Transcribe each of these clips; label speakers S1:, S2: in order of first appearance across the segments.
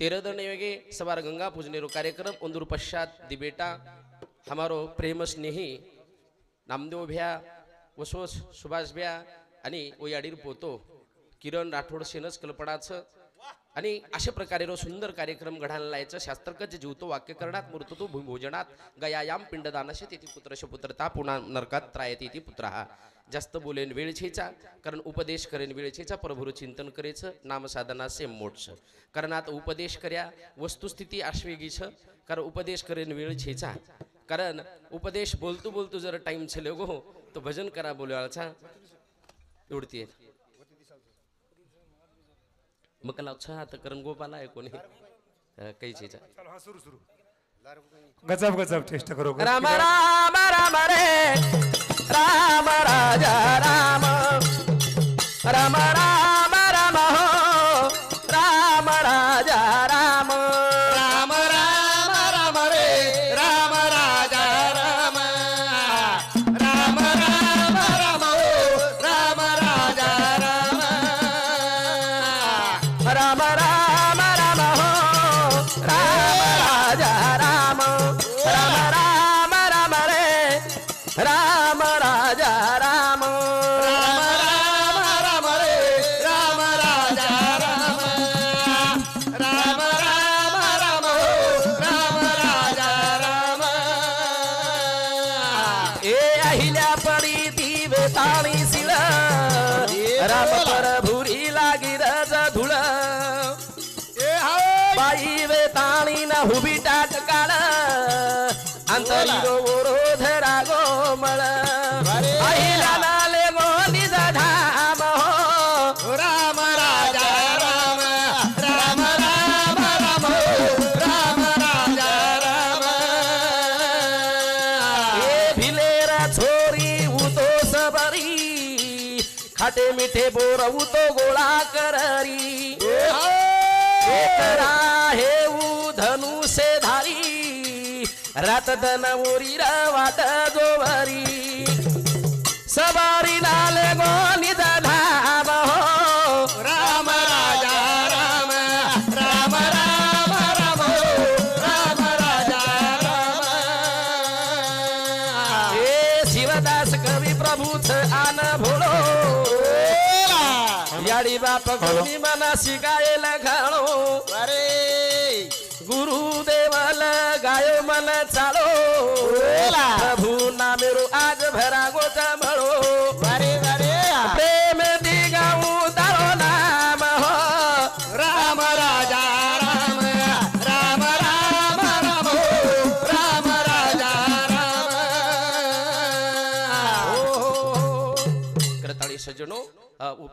S1: तेरह दिन सवार गंगा पूजनेरो कार्यक्रम उंदूर पश्चात दिबेटा हमारो प्रेम स्नेही नामदेव भ्या वसोस सुभाष भ्या आणि ओयाडीर पोतो किरण राठोड सेनस कल्पनाचं आणि अशा प्रकारे रो सुंदर कार्यक्रम घडायला लायचं. शास्त्रकच जीवतो वाक्य करणात मूर्ततो भूमिभोजनात गयायाम पिंडदानशे तेथे पुत्रश पुत्रता पुन्हा नरकात त्रायते ती पुत्र। हा जास्त बोलेन वेळचेचा कारण उपदेश करेन वेळ छेचा प्रभुर चिंतन करेचं नामसाधना सेम मोठचं कारण आता उपदेश कर्या वस्तुस्थिती आश्वेगीच कारण उपदेश करेन वेळ छेचा। कारण उपदेश बोलतो बोलतो जर टाईम छेले गो तो भजन करा बोलवाचा एवढती मग लावचा आता करण गोपाला आहे कोणी. काही छेचा
S2: गजब गजब चेष्टा करू
S1: राम राम राम रे. राम राजा राम. राम राम बोरवू तो गोळा कररी. एकरा हे धनुषे धारी. रात धनवरी रवात जोवरी. सवारी लाल गो याडी बाप कवी मना शिकायला घालो.
S3: अरे.
S1: गुरुदेवल गायो मन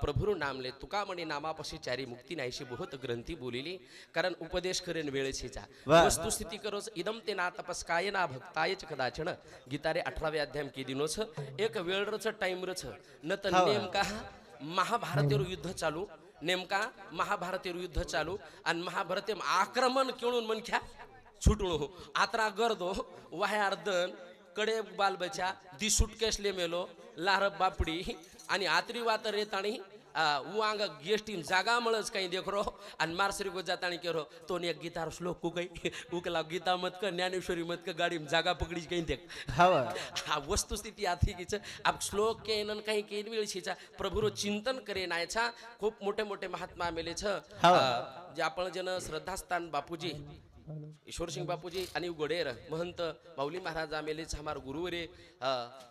S1: प्रभुरु नामले तुका म्हणे नामापाशी चारी मुक्ती नाहीशी बहुत ग्रंथी बोलिली कारण उपदेश करेन वेळेसीचा वस्तुस्थिती करोच इदम ते ना तपस्काय ना भक्तायच कदाचन. गीतारे अठरावे अध्याय की दिनोच एक वेळच टाइम रच. न तर नेमका महाभारतीय युद्ध चालू नेमका महाभारतीय युद्ध चालू आणि महाभारतीय आक्रमण केळून मनख्या छुटणो आत्रा गर्दो वाह्यार दनकडे बालबचा दी सुटकेसले मेलो लार बापडी आणि आत्री वात रेताणी उवांग गेस्टीम जागा मळच काही देखरो आणि मारसरी गो जाताणी केरो तो एक गीतार श्लोक कु काही उकला गीता मत क ज्ञानेश्वरी मत क गाडी जागा पकडी काही देख. हा वस्तुस्थिती आथिकीच आप श्लोक के नन काही केन वेळशीचा प्रभुरो चिंतन करे नायचा खूप मोठे मोठे महात्मा मेले छ जे आपण जन श्रद्धास्थान बापूजी. ईश्वरसिंग बापूजी आणि गोडेर महंत माऊली महाराज आमेलेच हमार गुरुवरे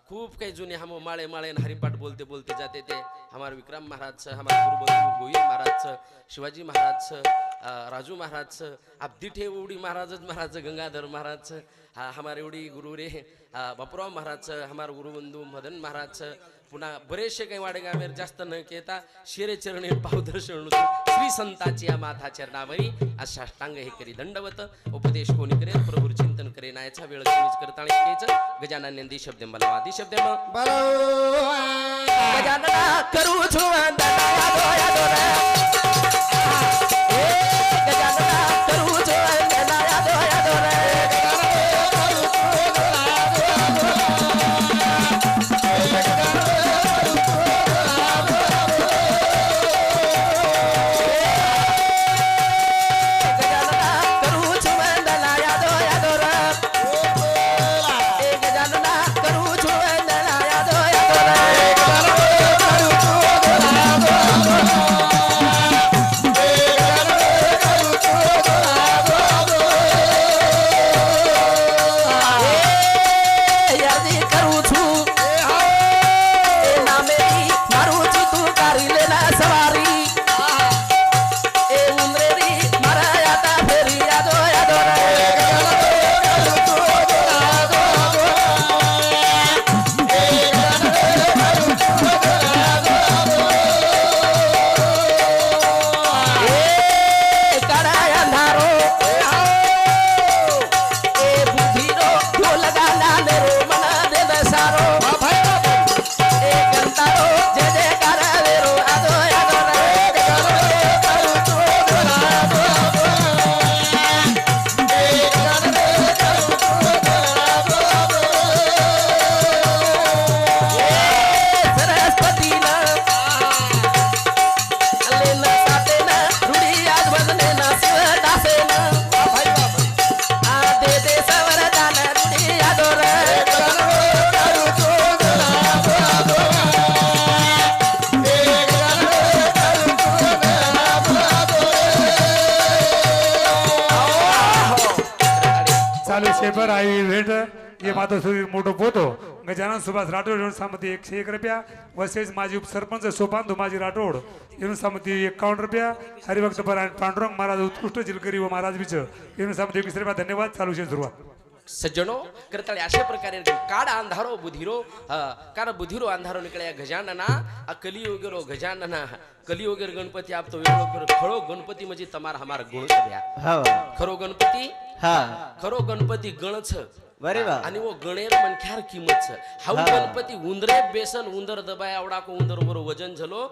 S1: खूप काही जुने हम माळे माळे हरिपाठ बोलते बोलते जाते ते. हमार विक्रम महाराज हमार गुरुबंधू गोविंद महाराज शिवाजी महाराज राजू महाराज आप दिठे उडी महाराजच महाराज गंगाधर महाराज हा हमारे एवढी गुरु रे बापूराव महाराज हमार गुरुबंधू मदन महाराज पुन्हा बरेचसे काही वाडेगावेर जास्त न केता शिरे चरणे पावदर्शन श्री संताची या माथा चरणावरी आज साष्टांग हे करी दंडवत उपदेश कोणी करेल प्रभू चिंतन करे नायचा वेळ समज करताना केच गजानन नंदी शब्द मला वादी शब्द गजानना करू
S2: सुभाष राठोड सामती एकशे एक रुपया. वसेज माजी उपसरपंच सोपान धुमाजी राठोड सामती एकावन्न रुपया. हरिभक्त पांडुरंग महाराज उत्कृष्ट जिलकरी व महाराज बीच युनिसामध्ये एकवीस रुपया. धन्यवाद. चालू शे सुरुवात.
S1: सज्जनो करताळे अशा प्रकारे काड अंधारो बुधिरो कार बुधिरो अंधारो निकळे गजानना आ कलियोगेरो गजानना कलियोगेर गणपती आपतो खरो
S3: गणपती
S1: म्हणजे तमार
S3: हमार
S1: गुण खरो गणपती? खरो
S3: गणपती गणच.
S1: आणि वो गणेर मनख्यार किंमत सर. हाऊ गणपती उंदरे बेसन उंदर दबाय आवडा को उंदर बरो वजन झालो.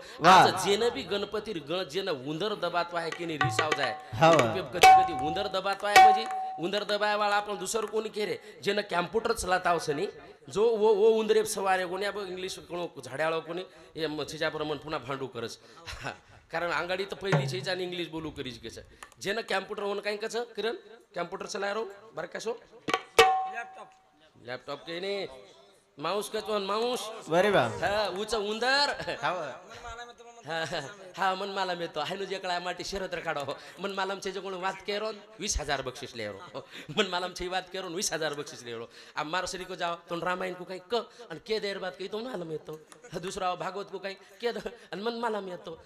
S1: जेन बी गणपती गण जेन उंदर दबातो आहे की रिसाव जाय. कधी कधी उंदर दबातो आहे म्हणजे उंदर दबाय वाला आपण दुसरं कोणी केले जेन कॅम्प्युटर चलाताव सनी. जो वो वो उंदरे सवारे कोणी आपण इंग्लिश कोण झाड्याळ कोणी हे पुन्हा भांडू करस. कारण आंगाडी तर पहिली छेच आणि इंग्लिश बोलू करीच कसं. जेन कॅम्प्युटर होऊन काय कसं किरण? कॅम्प्युटर चला बरं कसो लॅपटॉप के नाही. माऊस का तो? माऊस.
S3: बरे वा
S1: हा उच उंदर.
S3: हा
S1: हा, हा, मन मला मिळतो. हाईनु जेकडा माटी शरत्र काढो मन मालमचे जे कोण वाद केरोन वीस हजार बक्षीस लेरो मन मालमचे वाद केरोन वीस हजार बक्षीस लेरो आ मारसरी को जाओ तो रामायण को काही क आणि के देर बाद काही तो मालम येतो दुसरा हो, भागवत को काही के आणि मन मालम येतो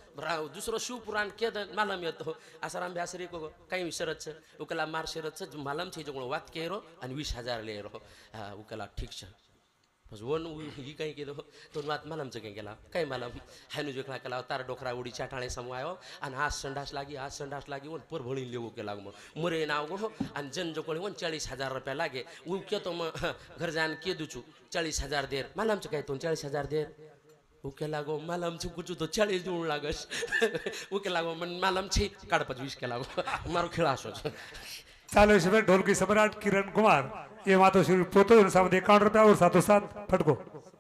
S1: दुसरं शिवपुराण के मालम येतो मिळतो. असा को काही शरच उकला मार शरच मालम छे कोण वाद केरो आणि वीस हजार लेरो हा उकला ठीक छ. वन ही काही केलं हो. तो वात मलामचं काही केला काय मला हायनु जेकला केला तार डोकरा उडी चाटाळे आयो आणि आज संडास लागी आज संडास लागी वन पर भळी केला मग. मुरे नाव गो हो आणि जन जो कोणी वन चाळीस हजार रुपया लागे. उ केतो मग घर जाण के दुचू चाळीस हजार देर. मलामचं काय तो चाळीस हजार देर? उके लागो मालमचं कुचू तो चाळीस देऊन लागस. उके लागो मन मालमची काढपाच वीस केला मारो खेळ असोच.
S2: चालू ढोलकी सम्राट किरण कुमार. ये मातोश्री पोतो सामध्ये एकावन्न रुपया और सातो सात फटको।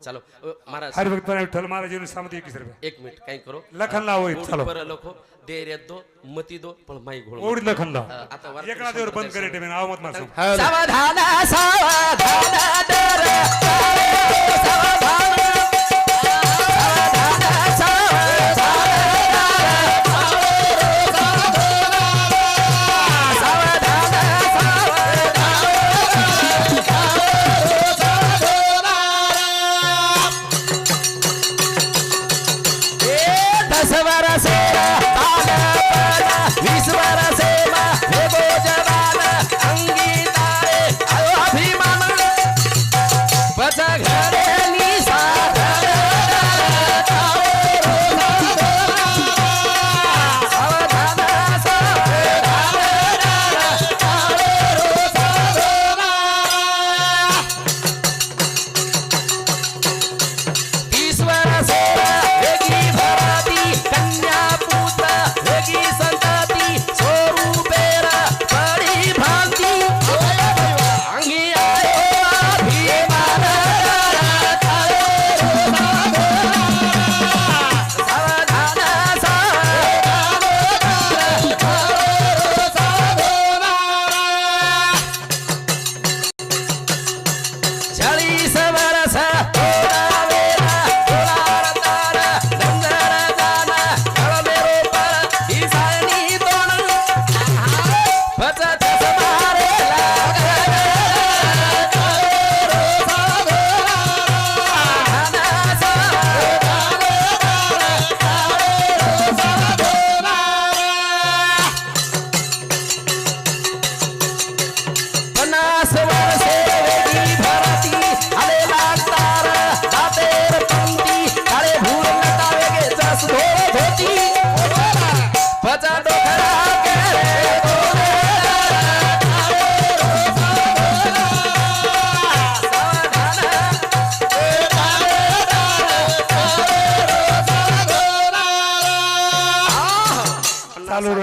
S1: चलो महाराज।
S2: हरिभक्त विठ्ठल महाराज सामध्ये एकवीस रुपये?
S1: एक मिनिट काय
S2: करो। लखन लावो चलो।
S1: पर लोको देर दो मती दो पण माई घोळ
S2: ओढ लखन ला
S1: आता
S2: एकला देवर बंद करे टेमेन आव मत मासू
S3: सावधान सावधान सावधान.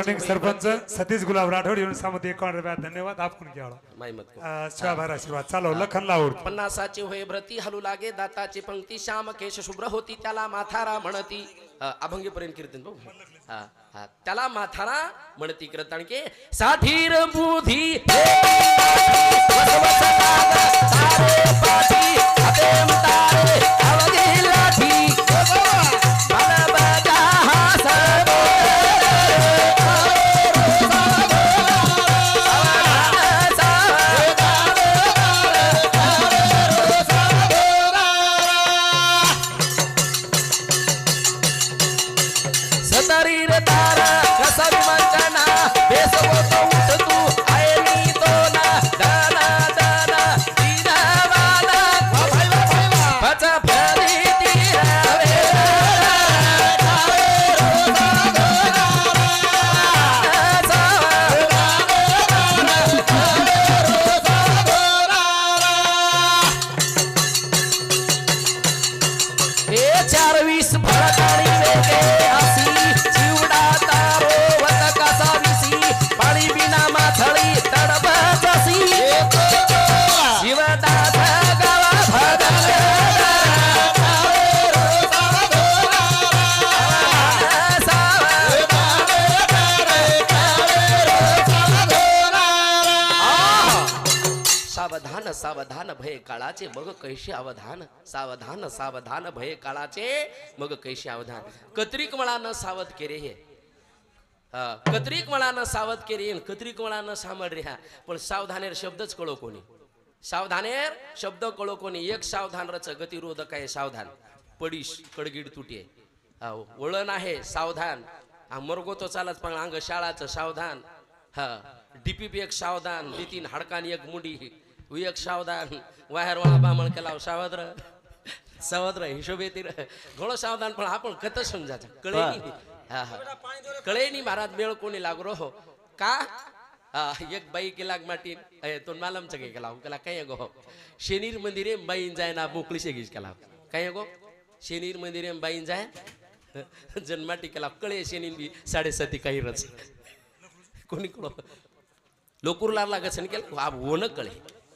S2: रनिंग सरपंच सतीश गुलाब राठोड येऊन सामती एकावन्न रुपया धन्यवाद. आपण घ्यावा
S1: मत
S2: शिवाभार आशीर्वाद। चालू लखन लावड
S1: पन्नासाचे होय व्रती हलू लागे दाताची पंक्ती श्याम केश शुभ्र होती त्याला माथारा म्हणती। अ, अभंगीपर्यंत कीर्तन भाऊ हा हा त्याला माथारा म्हणती कीर्तन के। साठीर बुधी पाठी सावधान भय काळाचे मग कैसे अवधान? सावधान सावधान भय काळाचे मग कैसे अवधान? कत्रिक मळानं सावध केरे हे. कत्रिक मळानं सावध केरे कत्रिक मळानं सामड ह्या पण सावधानेर शब्दच कळो कोणी. सावधानेर शब्द कळो कोणी. एक सावधान रच गतिरोधक आहे सावधान. पडीश कडगीड तुटे वळण आहे सावधान. मरगो तो चालत पण अंग शाळाचं सावधान. हा डीपीपी एक सावधान नितीन हाडकान एक मुंडी. एक सावधान वाहेर वाळा बामण केला सावत्र सावत्र हिशोब येते घोडो सावधान पण आपण कथ समजायचं? कळे नाही. हा हा. कळे नाही महाराज मेळ कोणी लागरो हो. का? हा, एक बाई केला माटी तो मालमचं काही केला केला काय गो? शेनीर मंदिरे बाईन जाय ना मोकळी शेगीच केला काय गो? शेनीर मंदिरे बाईन जाय जन्माटी केला कळे शेनीन बी साडेसाती काही रच कोणी कळो लोकूरला लागत केलं? आ ओन कळे.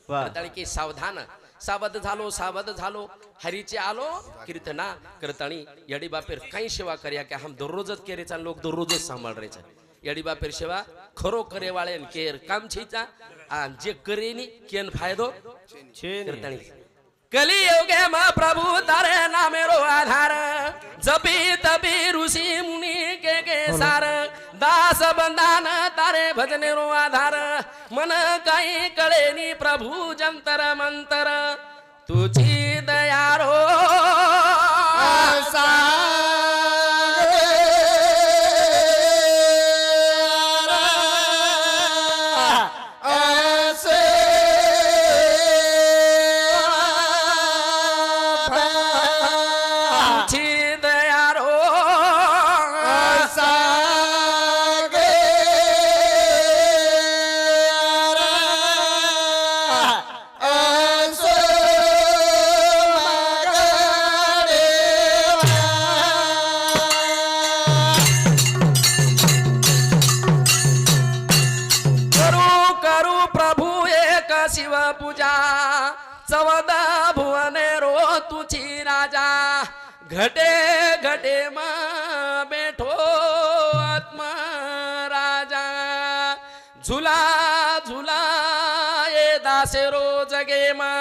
S1: करताळी की सावधान. सावध झालो सावध झालो. हरीचे आलो कीर्तना करताणी यडी बापेर काही सेवा कर्या की हम दररोजच केरेचा लोक दररोजच सांभाळायचा. यडी बापेर सेवा खरो करे वाळेन केर काम छीचा आणि जे करेनी केन फायदो कीर्तनी कलियुगे म प्रभु तारे नामेरो आधार। जपी तपी ऋषी मुनी के के सार। दास बंदान तारे भजने रो आधार। मन काही कळेनी प्रभु जंतर मंतर। तुझी दयारो घटे घटे म बेठो आत्मा राजा. झुला झुला ये दासे रो जगे मा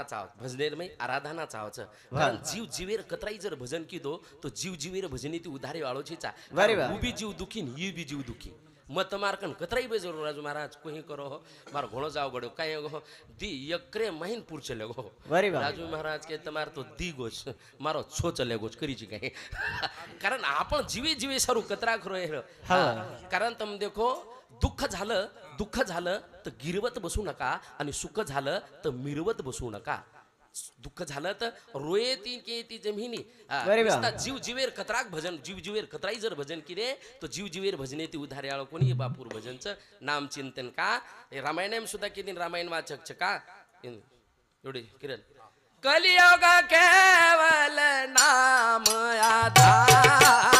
S1: आज प्रार्थनाचा आहोत भजनेरमय आराधनाचा आहोत कारण जीव जीवेर कतराई जर भजन कीधो तो जीव जीवेर भजनी ती उधारी वाळोचीचा
S3: बरी बा.
S1: હું બી જીવ દુખી ને એ બી જીવ દુખી મત માર કન કતરાઈ બે જરૂર રાજુ મહારાજ કોઈ કરો હો મારો ઘણો જાવ ગડ્યો કાંઈ ગો દી યક્રે મહીન પૂર ચલે ગો
S3: બરી બા.
S1: રાજુ મહારાજ કે તમાર તો દી ગોચ મારો છો ચલે ગોચ કરી છે કાંઈ कारण आपण जीवे जीवे सारू कतरा खरो हे कारण तम देखो झालं दुःख झालं तर गिरवत बसू नका आणि सुख झालं तर मिरवत बसू नका. दुःख झालं तर रोये ती के ती जमिनी. जीव जीवेर कतराक भजन जीव जीवेर कतराई जर भजन किरे तो जीव जीवेर भजने ती उधारे आळ कोणी? बापूर भजनचं नाम चिंतन का? रामायण सुद्धा किती रामायण वाचक का? एवढे किरण. कलियोग केवल नाम आधारा.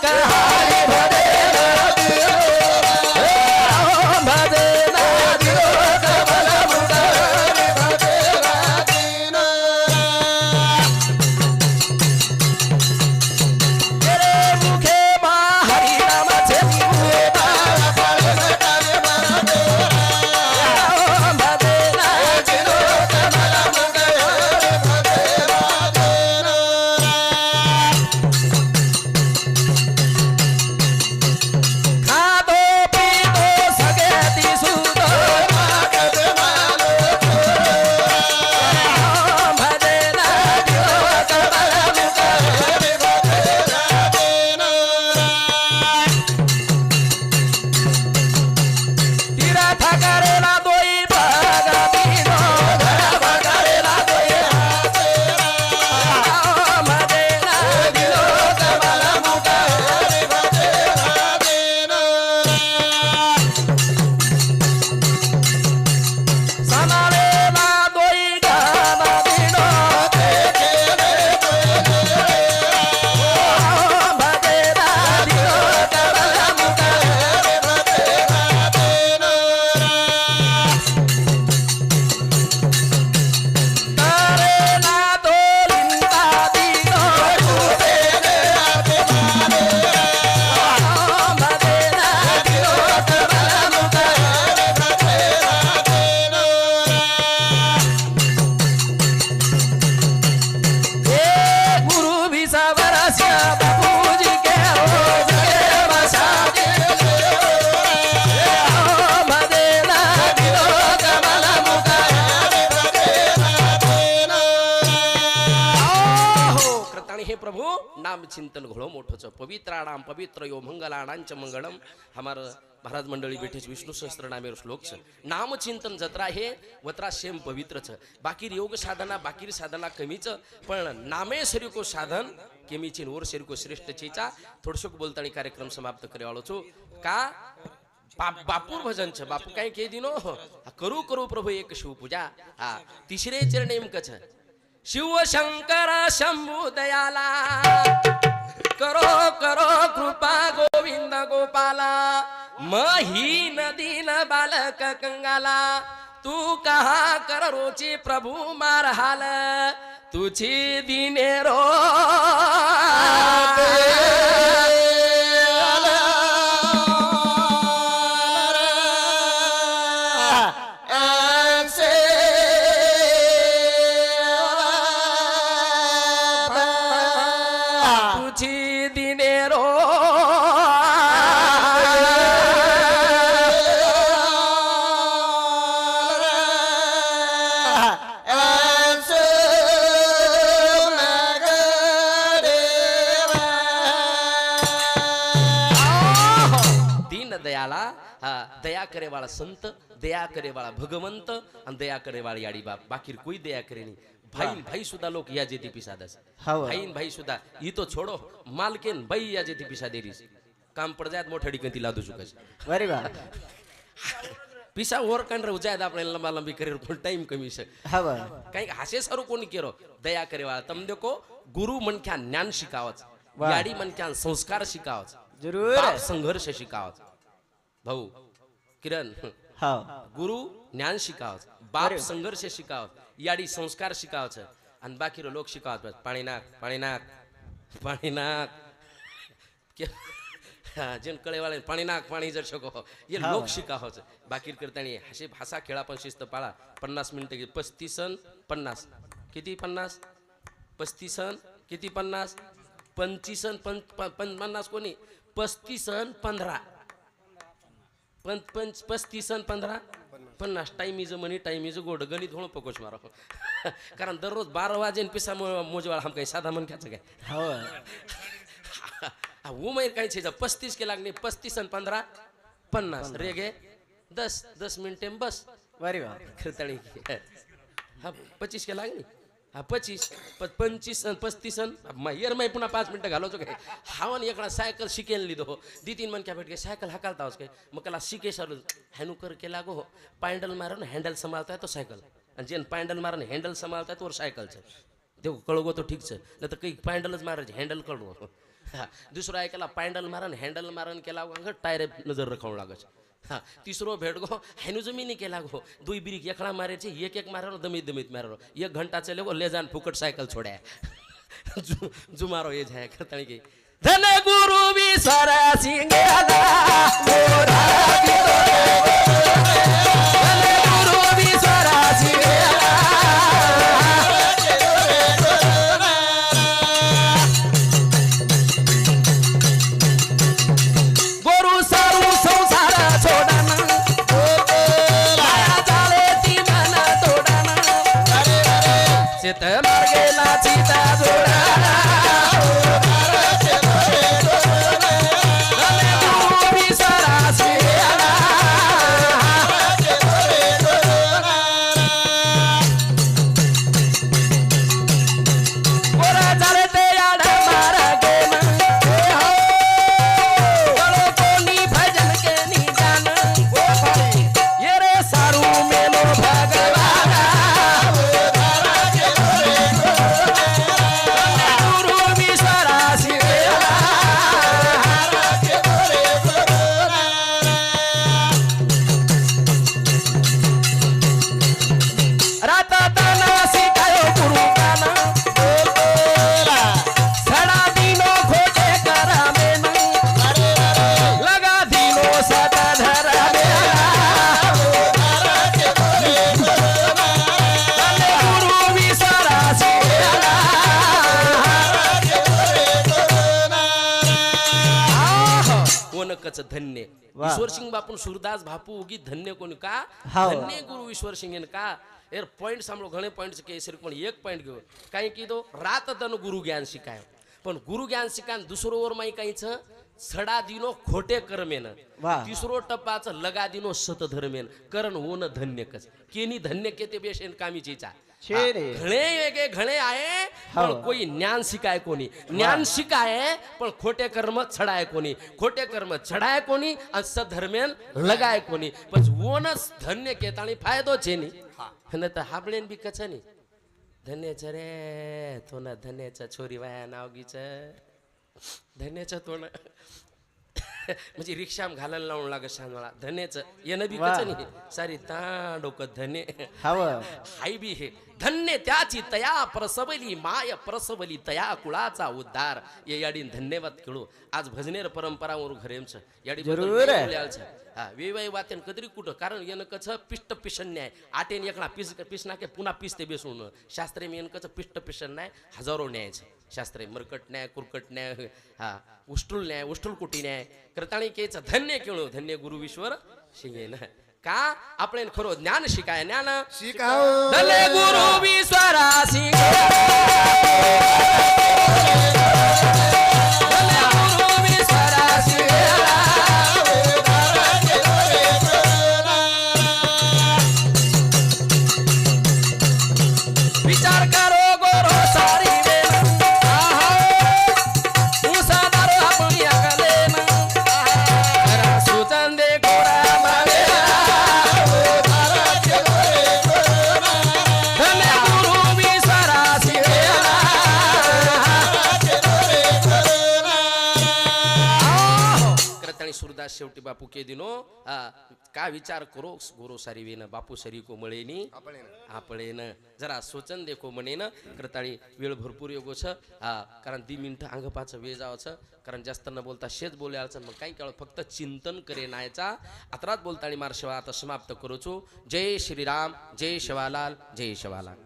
S1: 干好。चिंतन घोळो छ पवित्राणाम पवित्र यो मंगलाणांच मंगलम. हमार महाराज मंडळी बेठेच विष्णू विष्णु सहस्त्र नामेर श्लोक छ. नाम चिंतन जत्रा हे वत्रा सेम पवित्र छ. बाकी योग साधना बाकी साधना कमीच पण नामे शरीरको साधन केमीची ओर शरीरको श्रेष्ठ चेचा. थोडसोक बोलतानी कार्यक्रम समाप्त करे वाळो छु. का? बाप बापूर भजन छ. बापू काय के दिनो? करू करू प्रभू एक शिवपूजा. हा तिसरे चरण नेमकं छ? शिवशंकर शंभुदयाला शंभू दयाला. करो करो कृपा गोविंद गोपाला. मही नदीन बालक कंगाला तू कहा कर रोची प्रभू मार हाल तुझी दिने रो संत दया करे वाला भगवंत दया करे वाली याडी बाप. बाकी कोई दया करे नहीं भाई भाई सुधा लोग या जेती पिसा दस भाई भाई सुधा ये तो छोडो मालकेन भाई या जेती पिसा रही काम पड जात मोठ्या ठिकाणी ती लादू चुकस.
S3: अरे बा.
S1: पिसा ओर कान राहू जायत आपण लंबा लंबी करियर को
S3: टाइम कमी
S1: से काही हासे को नहीं केरो? दया करे वाला तम देखो गुरु मनख्या ज्ञान
S3: यारी
S1: मन मनख्या संस्कार शिकावत.
S3: जरूर.
S1: संघर्ष शिकावत. भाऊ किरण
S3: हा
S1: गुरु ज्ञान शिकावत बाप संघर्ष शिकावत याडी संस्कार शिकावत आणि बाकी लोक शिकावत पाणी नाक पाणी नाक पाणी नाक. जेन કળેવાળે પાણી નાખ પાણી જર શકો એ લોક શીખા છે બાકીર કરતા હશે ભાષા पण शिस्त पाळा. पन्नास मिनिट पस्तीस सण पन्नास. किती पन्नास? पस्तीस सण किती पन्नास? पंचवीस सण पन्नास कोणी? पस्तीस सण पंधरा. पं पंच पस्तीसन पंधरा? पन्नास. Time is money time is गोड. गणित होणं पकोच मारो. कारण दररोज बारा वाजेन पिसा मोजवाळ हम काही साधा मन ख्याचं काय?
S3: हो.
S1: उमेर काही छे पस्तीस के लागणे पस्तीस आणि पंधरा पन्नास. रेगे? दस. दस मिनिटे बस.
S3: बरी बा.
S1: खरतळी हा पच्चीस के लागणे? हा पच्चीस प- पंचवीस आणि पस्तीस आणि यर मै पुन्हा पाच मिनटं घालवतो काय? हावन एकड़ा सायकल शिकेन लिदो हो दी तीन मन क्या सायकल गए सायकल हकालता मग त्याला शिके सर हॅनु कर लागो हो. पायंडल मारो ना हँडल संभालता है तो सायकल. आणि जेन पायंडल मारो ना हँडल संभालता है तो सायकल ते कळगो तो ठीकच. नाही तर काही पॅन्डलच मारायचे हँडल कळगो हा दुसरं ऐकला पॅन्डल मारन हँडल मारन केला अंग टायर नजर रखावं लागच हा तिसरो भेट गो हेनु जमिनी केला गो दुई बिरिक एकड़ा मारे छे एक एक मारो दमित दमित मारो एक घंटा चले गो ले जान फुकट सायकल छोड्या जु जुमारो ये जाय करताणी की। धन गुरु विसरा सिंगला मोरा मालकाचं धन्य. ईश्वर सिंग बापून सुरदास बापू उगी धन्य कोणी का? धन्य गुरु ईश्वर सिंग का? एर पॉइंट सांभो घणे पॉइंट के सिर्फ पण एक पॉइंट घेऊ काही की रात दन गुरु ज्ञान शिकाय. पण गुरु ज्ञान शिकान दुसरो ओर माई काहीच? सडा दिनो खोटे
S3: कर्मेन.
S1: तिसरो टप्पाचं लगा दिनो सत धर्मेन करण ओन धन्य कस. केनी धन्य केते बेश कामी चीचा
S3: छे रे.
S1: घणे वेगळे घणे आहे पण
S3: हो.
S1: कोई ज्ञान शिकाय कोणी। ज्ञान शिकाय पण खोटे कर्म छडाय कोणी। खोटे कर्म छडाय कोणी आणि सधर्मेन लगाय कोणी। पण ओनच धन्य केत आणि फायदो छे नी। न तर हाबळेन बी कच नी। धन्यच रे तो ना धन्यच छोरी वाया नावगीच धन्यच तो ना म्हणजे रिक्षाम घालायला लावून लागत सांग मला धन्यच येणं बी
S3: वा.
S1: कच नाही सारी ता डोकं धन्य।
S3: हवं।
S1: हाय बी हे। धन्य त्याची तया प्रसवली माय प्रसवली तया कुळाचा उद्धार. ये याडी धन्यवाद खेळू. आज भजनेर परंपरावर घरेमच. याडी. हा वेवाई वातेन कदरी कुठं? कारण येणं कच पिष्ट पिशन न्याय. आटेन एकणा पिस पिसना के पुन्हा पिसते बेसून. शास्त्रे मी कच पिष्ट पिशन न्याय. हजारो न्यायचं. शास्त्रे मरकट न्याय कुरकट न्याय हा उष्टुल न्याय उष्टुल कुटी न्याय. करताणी केच धन्य केळू. धन्य गुरुविश्वर शिंगेन. का आपण खरो ज्ञान शिकाय ज्ञान
S4: शिकाव.
S1: धन्य गुरु विश्वरा धन्य सुरदास शेवटी बापू के दिनो आ, का विचार करो गुरु सारी वेन बापू सरी को मळेनी आपळेन. जरा सोचन देखो म्हणेन करताळी वेळ भरपूर योगो छ हा कारण दी मिनिटं अंगपाचं वेळ जावं कारण जास्त न बोलता शेच बोलायचं मग काही काळ फक्त चिंतन करे नायचा अत्रात बोलताणी मार्शवा आता समाप्त करूचो जय श्रीराम जय शिवालाल जय शिवालाल.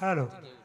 S2: हॅलो.